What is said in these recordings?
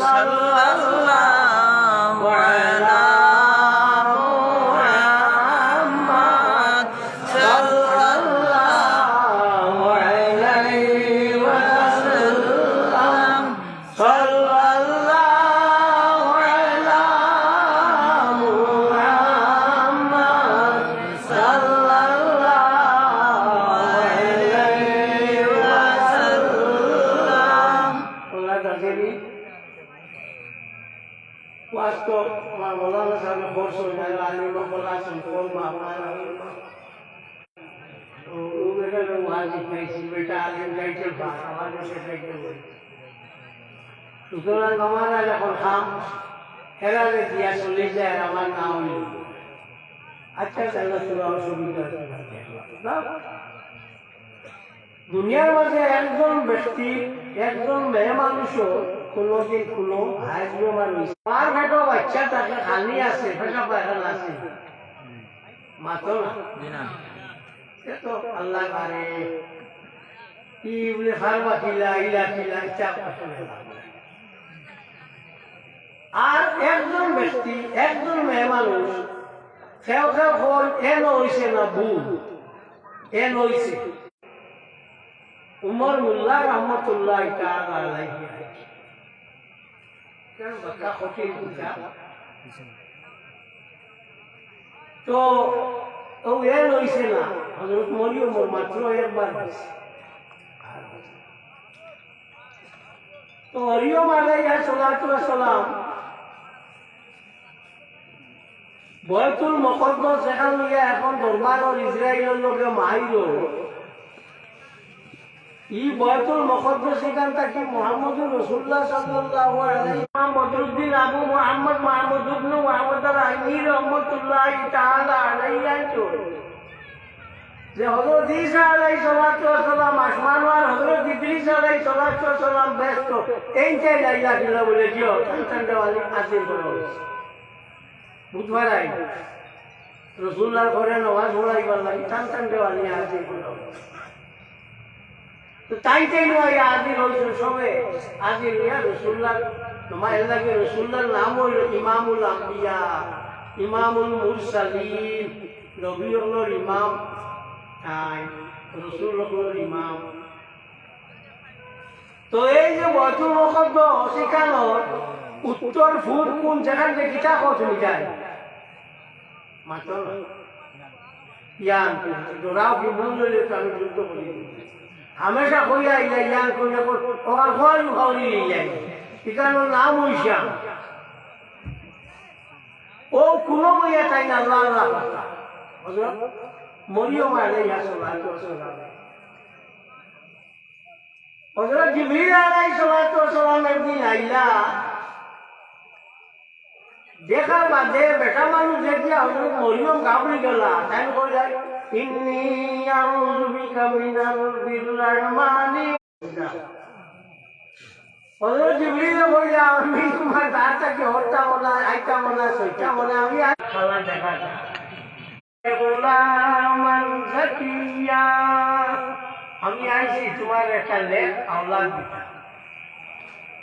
সাল্লাল্লাহু সুতরাং আমার যখন খাম হেরালে দিয়া চলে যায় আমার না হইল। আচ্ছা তাহলে তোর অসুবিধা দুনিয়ার মাঝে একজন ব্যক্তি একজন মেয়ে মানুষও কোনোদিন কোনো হাজব মানুষ মার ভেটো বাচ্চা তাকে খালি আছে ফেসা পায়খানা আছে। মাতো না। সে তো আল্লাহ পারে। কি বলে খারবা খিলা ইলা খিলা ইচ্ছা পছন্দ আর একজন ব্যক্তি, একজন মেয়ে মানুষ, খেও খেও হল এন হইছে না ভুল এন হইছে উমর মুল্লা রহমতুল্লাহ তো, ও এন হইছে না। হজরত মরিয়ম ওর মাত্র একবার হইছে। তো মরিয়ম আলাইহা সালাতু সালাম বয়তুল মকদ্দস এখান নিয়ে এখন দরবারর ইসরায়েলের লোকে মাইল ই বয়তুল মকদ্দস এখান থেকে মোহাম্মদুর রসুল্লাহ সাল্লাল্লাহু আলাইহি বদরুদ্দিন আবু মুহাম্মদ মাহমুদ ইবনে মুহাম্মদ আল-আইনি রহমাতুল্লাহ তাআলা আলাইহি যে হযরত ঈসা আলাইহিস সালাতু ওয়াস সালাম, আসমান আর হযরত ইদ্রিস আলাইহিস সালাতু ওয়াস সালাম ব্যস্ত। লাইলা দিলা বলে দিও সন্তান দেওয়ালি করো বুধবার আই রসুল্লার ঘরে নমাজ পড়াইবার লাগি টান টান দেওয়ালি আজিল করো তো তাই তাই নয় আজিল হয়েছে সবে আজিল নিয়া রসুল্লার নমাজ লাগে রসুল্লার নাম হইল ইমামুল আম্বিয়া, ইমামুল ইমাম, তাই রসুল ইমাম। তো এই যে বয়তুল মকদ্দ সেখানোর উত্তর ফুট কোন যেখান থেকে কিতা কত যায় মাত্র ইয়ান, ডোরাও কি লইলে তো আমি যুদ্ধ করি। হামেশা কইয়া ইলা ইয়ান কইয়া ওখান খাওয়ারি যাই না, আল্লাহ দেখার বাদে বেটা মানুষ দেখিয়া হযরত মরিয়ম গাবড়ি গেলা, তাই কইলা ইন্নী আউযু বিকা মিনাল বিররহমানি হযরত আমি তোমার আইতা আমি দেখা আমি আইছি তোমার একটা লেখ আওলাদ দিতা।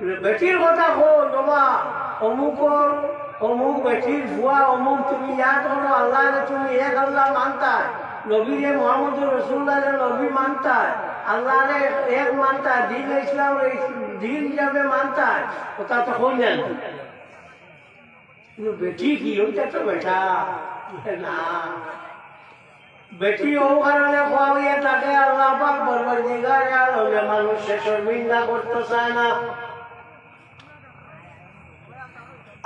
বেটির কথা কোন বাবা অমুকর অমুক বেটির ভুয়া অমুক তুমি ইয়াদ করো আল্লাহ তুমি এক আল্লাহ মানতা নবী রে মোহাম্মদ রসুল্লাহ নবী মানতা আল্লাহ রে এক মানতা দিন ইসলাম দিন হিসাবে মানতা ওটা তো হই না বেটি কি ওইটা তো বেটা? না। বেটি ও কারণে খাওয়াইয়া তাকে আল্লাহ পাক বলবার দিগার মানুষ সে করতে চায় না।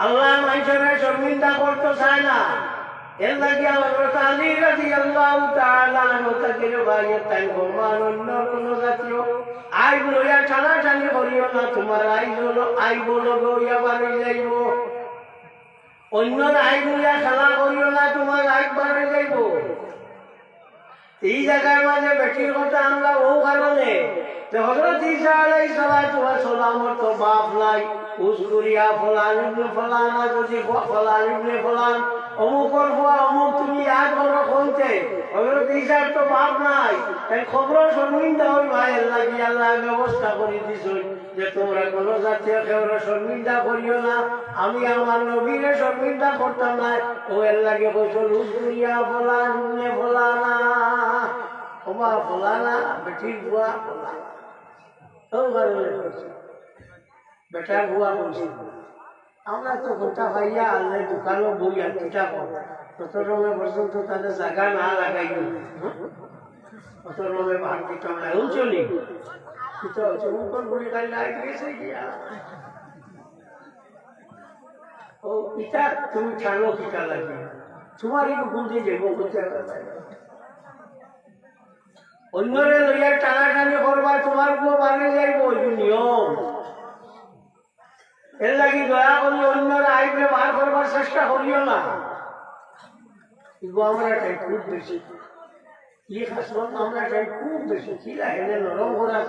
আল্লাহ মানুষের শর্মিন্দা করতে চায় না। এর লাগে হযরত আলী রাদিয়াল্লাহু তাআলা আনহু তাকে তাই ফরমান অন্য কোন জাতীয়। আই লইয়া টানা টানি করিও না, তোমার আই হলো আই বলো গইয়া বাড়ি যাইব। অন্যর আই লইয়া খেলা করিও না, তোমার আই বাড়ি যাইব। এই জায়গার মাঝে বেটির কথা আমরা ও কারণে যে হজরত ঈসা আলাই ওয়া সালামর তো বাপ নাই। উসকুরিয়া ফলান, ইবনে ফলানা যদি ফলান, ইবনে ফলান। অমুকর হওয়া অমুক তুমি এক বড় কোনতে হজরত ঈসার তো বাপ নাই। তাই খবর শর্মিন্দা হই ভাই আল্লাহ কি আল্লাহ ব্যবস্থা করে দিছ যে তোমরা কোন জাতীয় কেউরা শর্মিন্দা করিও না। আমি আমার নবীরে শর্মিন্দা করতাম না। ও এর লাগে কইছ উসকুরিয়া ফলান, ইবনে ফলানা। ওমা ফলানা, বেটির বুয়া ফলানা। ও ঘরে বেটার বুয়া বলছি। আমরা তো গোটা ভাইয়া আল্লাহ দোকানও বই আর কিতাব কত রমে পর্যন্ত তাদের জায়গা না লাগাই কত রমে ভাগ দিতাম না এও চলি। চমুকন বলি খালি লাগাই গেছে ও পিতা, তুমি ছাড়ো কিতা লাগে তোমার একটু বুঝে যাব বুঝতে অন্যরে লইয়া টানাটানি করবা, তোমার বউ মানে যাইব নিয়ম। এর লাগি দয়া করি অন্যরা আইবে, বার করবার চেষ্টা করিও না। আমরা এটাই খুব বেশি। কি খাসবাত আমরা এটাই খুব বেশি। কি লাগে নরম করা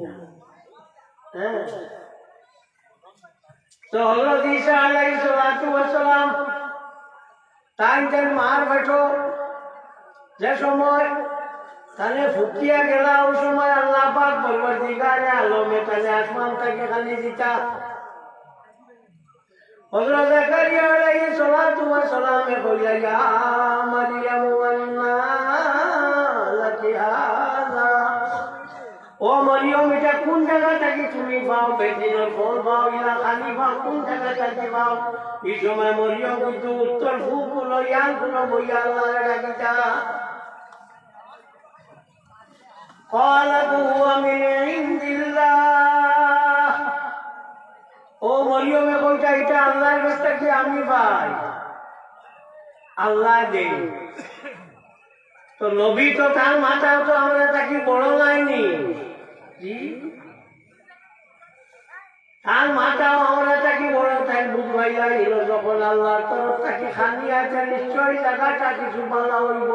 না। হ্যাঁ। তো হজরত ঈসা আলাইহিস সালাতু ওয়াস সালাম তাই মার বেটো যে সময় তাহলে ফুটিয়া গেলা ওই সময় আল্লাহ পাক বলবার দিগারে আলমে তাহলে আসমান থেকে খালি দিতা হযরত জাকারিয়া আলাইহিস সালাতু ওয়াস সালামে কইলা ইয়া মারইয়াম আন্না লাকি হাযা। ও মরিয়ম এটা কোন জায়গা থেকে তুমি পাও? বেদিনের ফল পাও? ইলা খালি পাও কোন জায়গা থেকে পাও? এই সময় মরিয়ম কিন্তু উত্তর পূর্ব লইয়ান কোন বইয়া আল্লাহ ডাকিতা। قالت هو من عند الله ও মরিয়মে কইটা এটা আল্লাহর কাছ থেকে আমি পাই আল্লাহ দে তো নবী তো তার মাথাও তো আমরা তাকে বড় লাইনি জি তার মাথাও আমরা তাকে বড় তাই বুঝবাইয়া এলো যখন আল্লাহর তরফ তাকে খালি আছে নিশ্চয়ই জায়গাটা কিছু ভালো হইব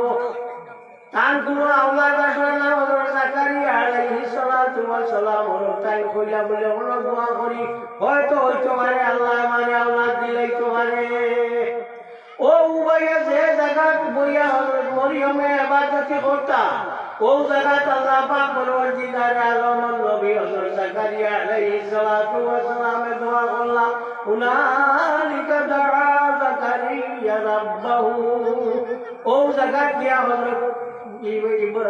তার কোনো আল্লাহর আসলে না হলো জাকারিয়া আলাইহিস সালাতু ওয়াস সালাম তাই কইলা বলে হলো দোয়া করি। হয়তো হইতো পারে, আল্লাহ মানে আল্লাহ দিলেই তো পারে। ও উবাইয়া, যে জায়গা বইয়া হজরত মরিয়মে ইবাদতি করতা, ও জায়গা আল্লাহ পাক পরওয়ারদিগার আলম নবী হযরত জাকারিয়া আলাইহিস সালাতু ওয়াস সালামে দোয়া করলাম হুনালিকা দাআ জাকারিয়া রাব্বাহু। ও জায়গা দিয়া হযরত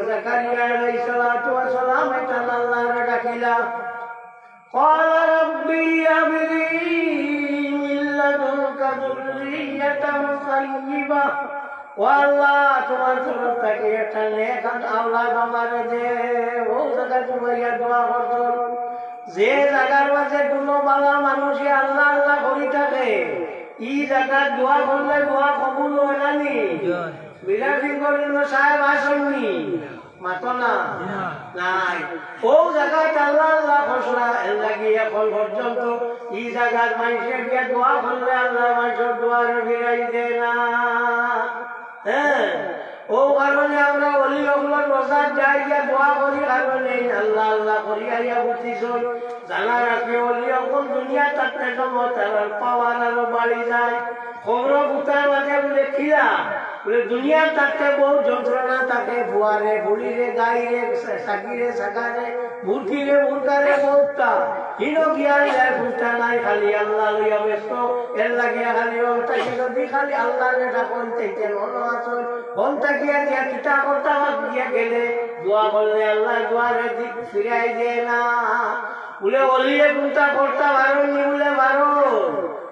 জাকারিয়া আলাইহিস সালাতু ওয়াস সালাম এটা আল্লাহর ডাকিলা قال ربي هب لي من لدنك ذرية طيبة والله তোমার তরফ থেকে একটা নেক আওলাদ আমার দে ও জায়গা তুমি দোয়া করছো যে জায়গার মাঝে কোনো বালা মানুষে আল্লাহ আল্লাহ করি থাকে ই জায়গা দোয়া করলে দোয়া কবুল হয় না নি বিলাসিং করিল সাহেব আসেননি। মাতো না। নাই। ও জায়গায় আল্লাহ আল্লাহ এর লাগি এখন পর্যন্ত ই জায়গার মানুষের গিয়ে দোয়া করলে আল্লাহ মানুষের দোয়ার ফিরাই দেয় না। হ্যাঁ? ও কারণে আমরা অলি অগুলোর বসার যাই গিয়া দোয়া করি, কারণে আল্লাহ আল্লাহ করি, আইয়া বুঝিস জানা রাখি অলি অগুল দুনিয়া তাতে সময় তার পাওয়ার আরও বাড়ি যায়। খবর বুতার মাঝে বলে খিরা বলে দুনিয়া তাতে বহু যন্ত্রণা থাকে বুড়িরে গাইরে সাকিরে সাকারে মুরগারে নাই, খালি আল্লাহ লইয়া ব্যস্ত। এর লাগিয়া খালি তাকে যদি খালি আল্লাহ রেখা করতে মন আসল মন থাকিয়া দিয়া কিতা করতে দিয়া গেলে। দোয়া করলে আল্লাহ দোয়ারে দিক ফিরাই দে না। বলে অলিয়ে গুন্তা করতে পারো নি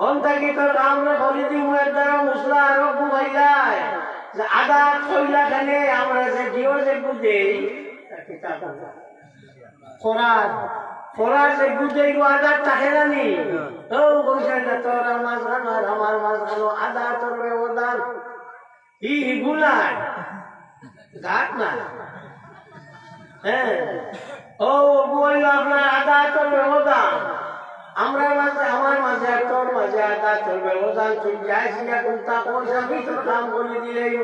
হন থাকি তোর কামরে করিয়ে দিব এর দ্বারা মশলা আরও ঘুমাইলাই যে আদা থইলা খানে আমরা যে জিও যে বুঝে খোরাক খোরাক যে বুঝে আদা থাকে জানি ও বলছে না তোর আমার আমার আমার মাঝখানো আদা তোর ব্যবধান। ই গুলায় ঘাট না। হ্যাঁ। ও বলল আপনার আদা তোর ব্যবধান। আমরা মাঝে, আমার মাঝে আর তোর মাঝে আর তা তোর ব্যবধান তুই যাইছি এখন তা পয়সা কিছু কাম করে দিলেই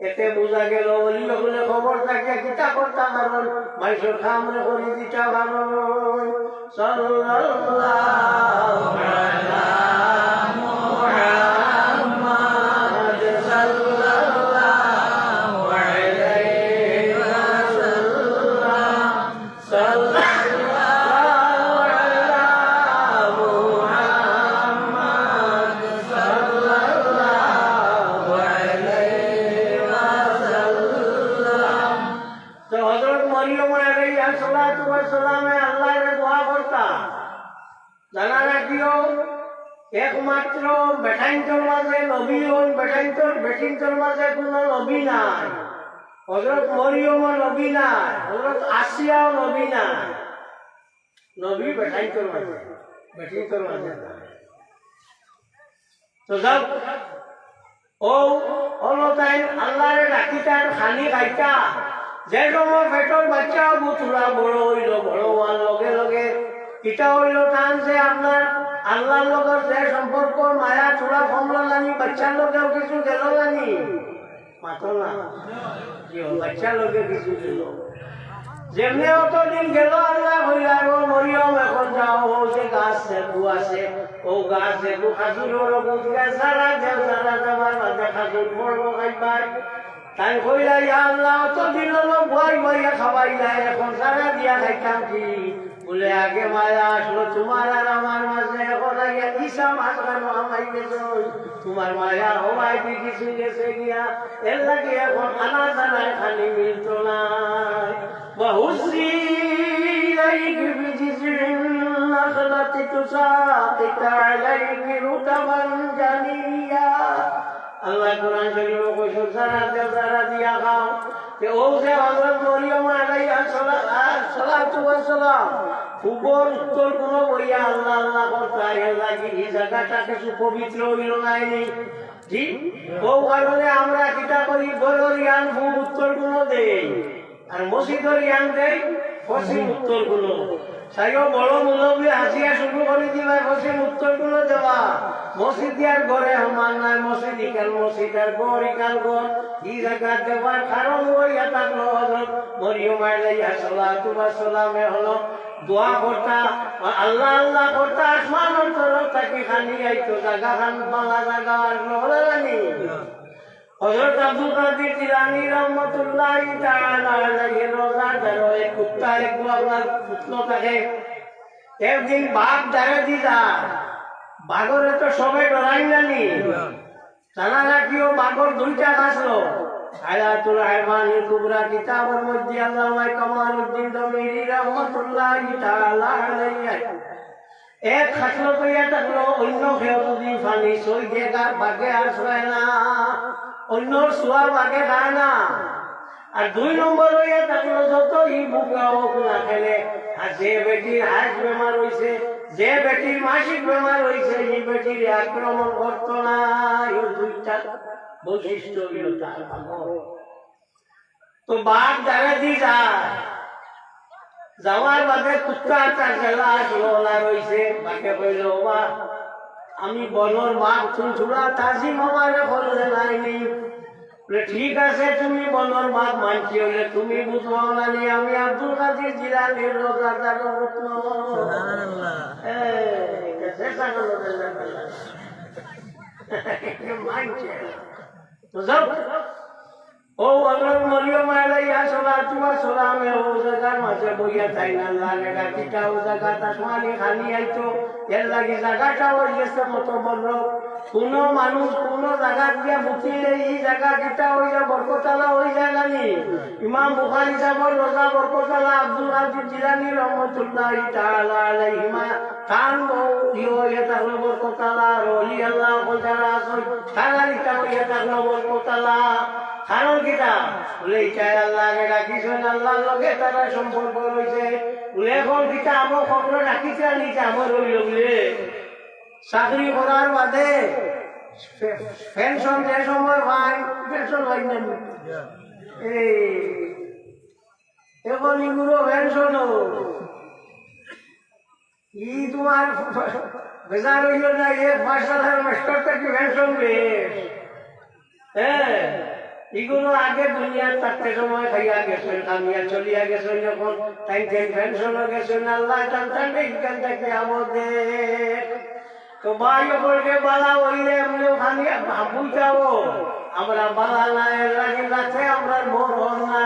এতে বোঝা গেল, অলি বলে খবর থাকে কিতা করতা কারণ মানুষের কাম করে দিতা ভালো সাল্লাল্লাহু সালামে আল্লাহর দোয়া করতা জানা রাখিও, একমাত্র বেঠাইন্তর মাঝে নবী হন বেঠাইন্তর বেঠিন্তর মাঝে কোনো নবী নাই। হজরত মরিয়ম নবী নাই হজরত আসিয়াও নবী নাই। নবী বেঠাইন্তর মাঝে বেঠিন্তর মাঝে। তো যাও ও হলো আল্লাহরে ডাকিতার খানি খাইতা যে সময় পেটর বাচ্চা বুতুরা বড় হইল, বড় হওয়ার লগে লগে। কিতা হইল টান যে আপনার আল্লাহর লগর যে মায়া, চূড়া কমলো জানি বাচ্চার কিছু গেল জানি মাতো না বাচ্চার লগে কিছু গেল। যেমনি অতদিন গেল, আল্লাহ হইলা গো মরিয়ম, এখন যাও, ও যে গাছ লেবু আছে, ও গাছ লেবু বুঝ গাছ সারা দেও সারা দেওয়ার মাঝে খাজুর তাই কইলা ইয়া আল্লাহ অতদিন হলো ভয় ভয়া খাওয়াইলা এখন সারা দিয়া খাইতাম কি বলে আগে মায়া আসলো তোমার আর আমার মাঝে এখন আগে দিশা মাছ কেন আমাই গেছো তোমার মায়া হওয়াই কি কিছু গেছে গিয়া এর লাগে এখন খানা দানায় খালি মিলত না وهزي إليك بجذع النخلة تساقط عليك رطبا جنيا আল্লাহ কোরআন শরীফ কইছো সারা দেও, সারা দিয়া খাও। তে ও যে হযরত মরিয়ম আলাইহা সালাতু ওয়াস সালাম উপর উত্তর কোন বইয়া আল্লাহ আল্লাহ করতে লাগি, এই জায়গাটা কিছু পবিত্র হইল ও কারণে আমরা কিতা করি? বড় জ্ঞান খুব উত্তর কোন দেই, আর মসজিদের জ্ঞান দেয় পশ্চিম উত্তরগুলো সাইও বড় মুলবি হাসিয়া শুরু করে দিবা পশ্চিম উত্তরগুলো দেওয়া মসজিদ আর ঘরে সমান নাই মসজিদ ইকাল মসজিদ আর গড় ইকাল গড়। ই জায়গা দেওয়ার কারণ ওই এটা হজরত মরিয়ম আলাইহা সালাতু ওয়াস সালামে হলো। দোয়া আল্লাহ আল্লাহ করতা আসমানের তরফ খালি জায়গা খান বাংলা জায়গা আর নহলে হযরত আব্দুল কাদের জিলানী রহমাতুল্লাহ তাআলা আলাইহি রোজা ধরো এক কুত্তা এক আপনার পুতলো থাকে। একদিন বাঘ দাঁড়ে দি যায় বাঘরে তো সবাই ডরাই জানি জানা রাখিও বাঘর দুইটা আসলো হায়াতুল হাইমানি কুবরা কিতাবের মধ্যে আল্লামা কামালউদ্দিন দমিরি রহমাতুল্লাহ তাআলা আলাইহি। এক খাসলো কইয়া থাকল অন্য খেয়ে যদি ফানি সই দিয়ে গা বাঘে আর শোয় না। অন্য শোয়া বাঘে খায় না আর দুই নম্বর হইয়া থাকল যত ই বুকা হোক না খেলে। আর যে বেটির হাঁস বেমার হইছে যে বেটির মাসিক বেমার হইছে এই বেটির আক্রমণ করতো না এই দুইটা বৈশিষ্ট্য হইল তার তো বাঘ দাঁড়া দি যায়। যাওয়ার বাদে কুত্তা তার গেলা আসলো রইছে বাকে কইল বা আমি বনর বাঘ চুলচুলা তাজি আমারে করলে লাইনি ঠিক আছে তুমি বনর বাঘ মানছি হলে তুমি বুঝব না নি আমি আব্দুল কাদির জিলানির রত্ন। আগলো বেলা বেলা। মানছে। তো যাও। ও অনর মরিয়ম আলাইহা সালাতু ওয়া সালামে ও জায়গার মাঝে বইয়া তাই না, লাগে গাটিটা ও জায়গাটা আসমানি খালি আইতো। এর লাগে জায়গাটা ওই গেছে মতো বলল কোন মানুষ কোন জায়গা দিয়া বুঝিলে এই জায়গা কিটা ওই যে বরকতালা ওই জায়গা নি ইমাম বুখারি সাহেব রোজা বরকতালা আব্দুল আজিজ জিলানি রহমতুল্লাহ তাআলা আলাইহিমা কান ইয়ো ইয়া তাহলে বরকতালা, রলি আল্লাহ যারা আছে সারা লিখা ইয়া তাহলে বরকতালা। কারণ কিটা বলে চাই আল্লাহকে ডাকিছেন আল্লাহর লগে তারা সম্পর্ক রয়েছে। বলে, এখন কিটা আমার খবর ডাকিছে নিচে আমার রইল বলে। চাকরি করার বাদে পেনশন যে সময় পাই পেনশন হয় না। এই, এখন ইগুলো পেনশন ই তোমার বেজার হইল না, এ পাঁচ হাজার মাস্টার থেকে পেনশন বেশ হ্যাঁ। এগুলো আগে দুনিয়ার থাকতে সময় খাইয়া গেছেন কামিয়া চলিয়া গেছেন যখন। তাই পেনশন গেছেন, আল্লাহ টানটান এখান থেকে আমাদের তো ভাই বলকে বালা হইলে এমনি ভাবুই যাব। আমরা বালা না এর লাগে রাখে আমরা মোর হন না।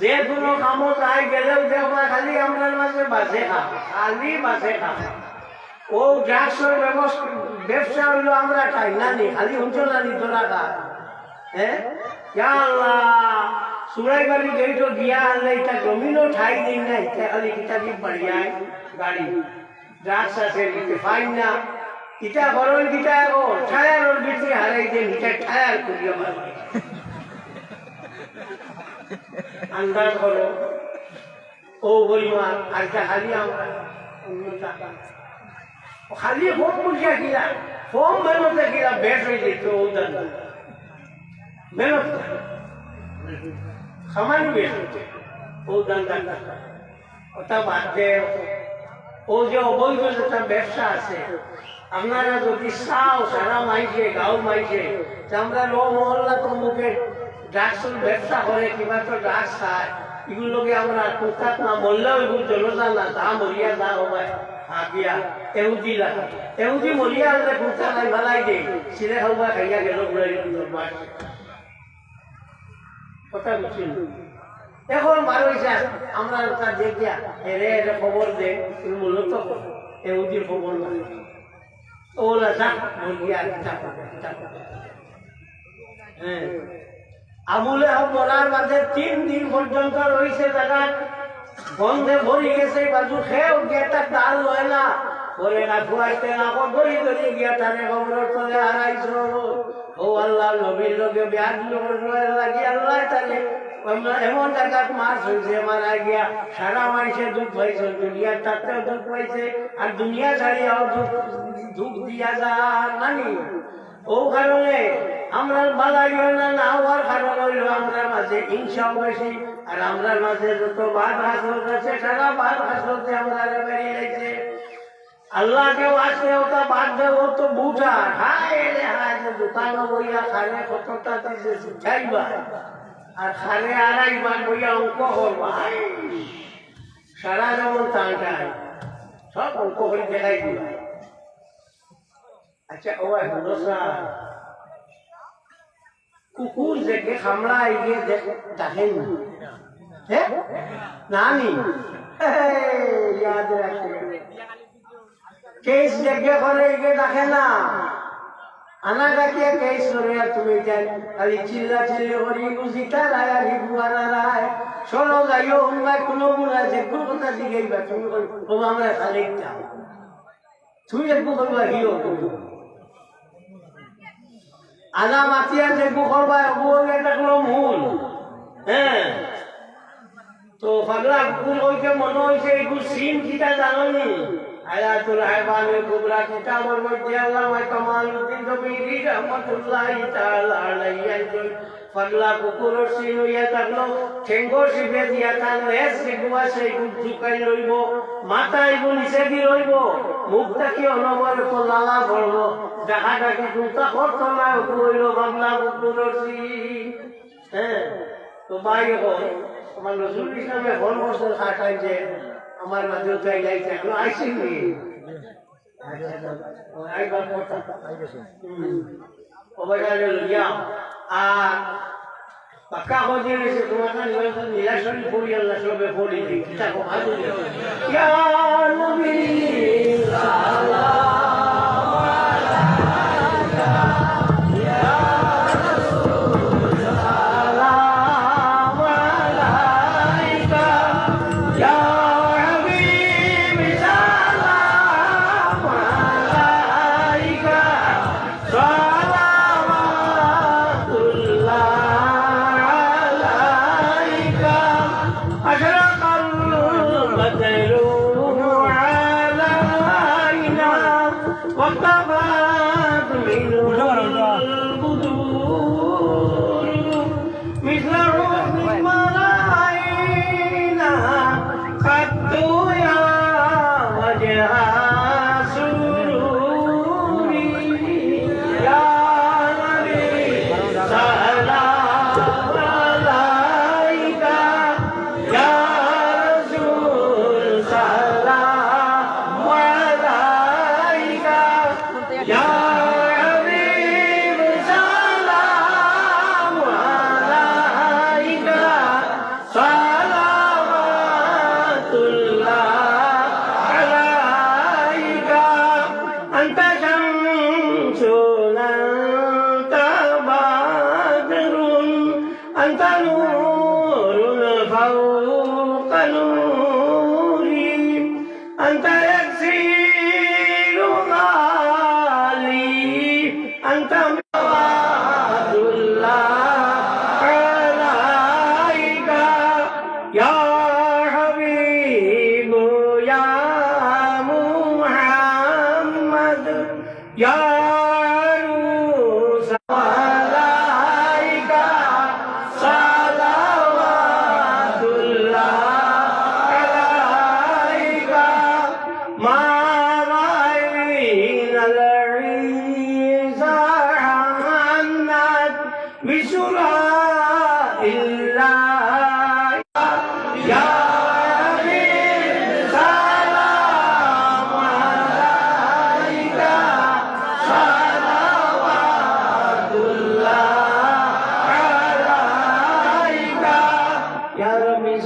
যে কোনো কামো তাই গেলেও যে আমরা খালি আমরা মাঝে বাসে খাব, খালি বাসে খাব। ও ড্রাগসের ব্যবস্থা ব্যবসা হইল আমরা খাই না নি খালি হুঁচো না নি তোরা খা হ্যাঁ? আল্লাহ সুরাইবাড়ি গেইটো গিয়া আনলে এটা জমিনও ঠাই দিই না এটা খালি কিতাবি বাড়িয়ায় গাড়ি ড্রাগস আছে নিতে পাই না ইটা গরম কিটা আগো টায়ারের ভিতরে হারাই দিয়ে নিটা টায়ার করিয়া মারবে আন্দাজ করো, ও পরিমাণ আর খালি আমরা খালি ফোন পয়সা কিনা ফোন মেহনতে কিনা বেশ হয়ে যেত, ও দাদা মেহনত সমান বেশ হচ্ছে ও দাদা ওটা বাদ ও যে অবৈধ যেটা ব্যবসা আছে আপনারা যদি চাও সারা মাইছে গাঁও মাইছে আমরা লো মহল্লা তো মুখে ড্রাগসের ব্যবসা করে কিংবা তো ড্রাগস খায় এগুলোকে আমরা কোথাও না বললেও এগুলো জনতা না তা মরিয়া যা হবে আগিয়া এহুদি লাগা এহুদি মরিয়া কোথা নাই ভালাই দে সিলে খাওয়া খাইয়া গেল ঘুরে এখন বার আমরা তার দেখিয়া এরে খবর দে মূলত এহুদির খবর না। যাক হ্যাঁ। আবুলে মরার মাঝে তিন দিন পর্যন্ত রয়েছে জায়গা গন্ধে ভরি গেছে, বাজু খেয়েও গেটা ডাল লয় না। পরে না খুয়াইতে না ধরি ধরি গিয়া তারে খবর তলে হারাইছ। ও আল্লাহ, নবীর লগে ব্যাগ লাগি আল্লাহ তালে এমন জায়গাত মাছ হয়েছে, মারা গিয়া সারা মানুষে দুঃখ পাইছে, দুনিয়ার তাতেও দুঃখ পাইছে, আর দুনিয়া ছাড়িয়াও দুঃখ দুঃখ দিয়া যা নানি ও কারণে আমরা বালাই না না হওয়ার কারণ হইল আমরা মাঝে হিংসাও বেশি, আর আমরা মাঝে যত বাদ হাসল আছে সারা বাদ হাসলতে আমরা বেরিয়ে গেছে আল্লাহকে আসলে ওটা বাদ দেব তো বুঝা হায় রে হায় দোকানে বইয়া খানে কতটা দিছে শিখাইবা আর খানে আড়াইবা বইয়া অঙ্ক করবা সারা যেমন টানটায় সব অঙ্ক করে দেখাই দিবা আচ্ছা ও ভরসা কুকুর দেখে খামড়া এগিয়ে দেখেন হ্যাঁ নানি ইয়াদ রাখে কেস দেখে করে এগিয়ে দেখে না। আনা ডাকিয়া কেস করে তুমি যাই। খালি চিল্লা চিল্লি করি বুঝিতা রায় আর হিগুয়ারা রায় শোনো যাইও উন্মায় কোনো গুণা যে কোন কথা জিগাইবা তুমি ও আমরা খালি যাও তুমি একটু করবা হিও আনা মাতিয়া দেখব করবা এগুলো এটা কোনো মূল হ্যাঁ। তো পাগলা কুকুর কইকে মনে হয়েছে এগুলো সিন কিটা জানি আয়াতুল হাইবানের কুবরা কিতাবের মধ্যে আল্লামা কামালউদ্দিন কবিরি রহমাতুল্লাহি তাআলা আলাইহি একজন পাগলা কুকুরের সিন হইয়া থাকল ঠেঙ্গ শিখে দিয়া তার লেজ শিখবা সেই ঝুঁকাই লইব মাথা এগুলো নিচে দি রইব মুখটা কি অনবরত লালা ভরব দেখা দেখি দুটা করতো না হইল বাংলা কুকুরের সিন। হ্যাঁ তো ভাই এখন আমার নজরুল ইসলামে ফোন করছে খাটাই যে আমার মাঝে তাই যাইছে এখনও আসেনি আর পাকা হয়ে গেছে তোমার নিরাশন পড়ি আল্লাহ সবে পড়ি কথা ইয়া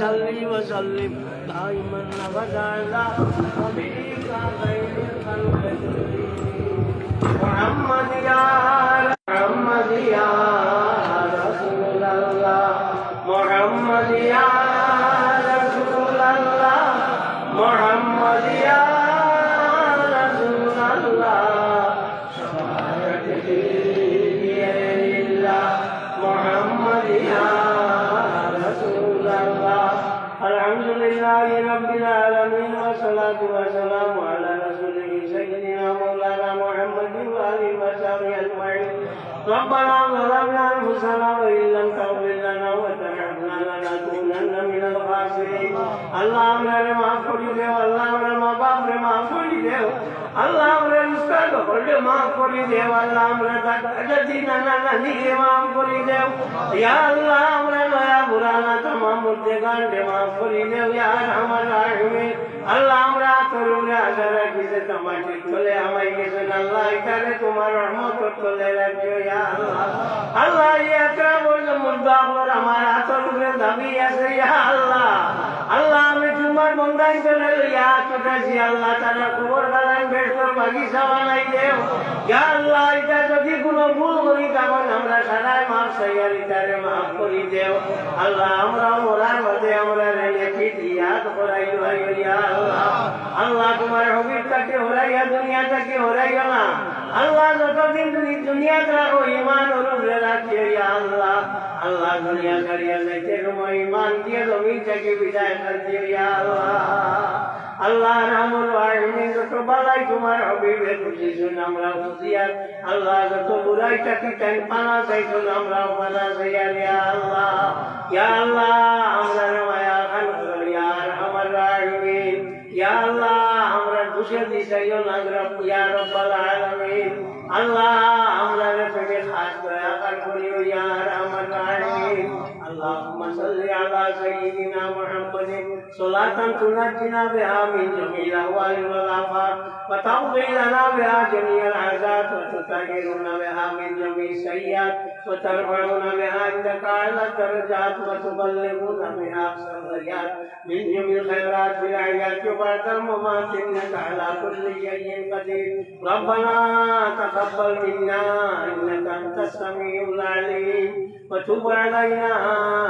ربي صل وسلم دائما ابدا على حبيبك خير الخلق محمد يا محمد يا মাফ করি দেও আল্লাহ আমরা মা বাপ রে মাফ করি দেও আল্লাহ আমরা উস্তাদ হলে মাফ করি দেও আল্লাহ আমরা দাদা দাদি নানা নানি রে মাফ করি দেও ইয়া আল্লাহ আমরা নয়া পুরানা তামাম মধ্যে গান্ডে মাফ করি দেও ইয়া আমার রাহিমিন আল্লাহ আমরা তরুণে আশা রাখি যে তোমাকে চলে আমায় গেছেন আল্লাহ এখানে তোমার রহমত চলে রাখিও ইয়া আল্লাহ আল্লাহ ইয়াত্রা বলছে মুর্দা আপনার আমার হাতের উপরে দাবি আছে ইয়া আল্লাহ আল্লাহ আমি তোমার বন্ধাই চলে ইয়া চুটাছি আল্লাহ তারা খবর দাঁড়াই বেশর বাগিচা বানাই দেও। ইয়া আল্লাহ, এটা যদি কোনো ভুল করি তখন আমরা সারাই মাফ সাইয়ার ইটারে মাফ করি দেও। আল্লাহ, আমরা মোরার মধ্যে আমরা রেখে ইয়াদ করাই ইয়া আল্লাহ। আল্লাহ, তোমার হবিবটাকে হরাইয়া, দুনিয়াটাকে হরাইও না। আল্লাহ যতদিন তুমি দুনিয়াতে রাখো ইমান অনুভবে রাখিও ইয়া আল্লাহ। আল্লাহ দুনিয়া কারিয়া যাইতে সময় ইমান দিয়ে জমিন থেকে বিদায় করে আল্লাহ। আল্লাহ রামুর আইনি যত বালাই তোমার হবিবে, খুশি আমরা খুশিয়ার। আল্লাহ যত বুড়াই টাকি টাইম পানা চাইছুন আমরা পানা চাইয়ার ইয়া আল্লাহ। ইয়া আল্লাহ, আমরা মায়া খান ইয়ার আমার রাহিমিন। ইয়া আল্লাহ দুশে দিশাইও নাগরা ইয়া রব্বাল আলামিন আল্লাহ আমরা রে اللهم صل على سيدنا محمد. صلاة تنجينا بها من جميع الأهوال والآفات وتقضي لنا بها جميع العذاب وتطهرنا بها من جميع السيئات وترفعنا بها عندك أعلى الدرجات وتبلغنا بها أقصى الغايات من جميع الخيرات في الحياة وبعد الممات إنك على كل شيء قدير. ربنا تقبل منا إنك أنت السميع العليم. وتب علينا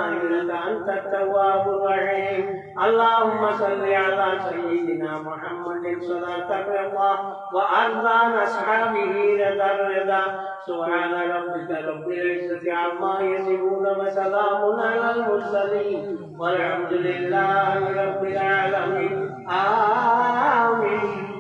إنك أنت التواب الرحيم. اللهم صل على سيدنا محمد صلاة الرضا وأرضى أصحابه رضا الرضا. سبحان ربك رب العزة عما يصفون وسلام على المرسلين. والحمد لله رب العالمين. آمين.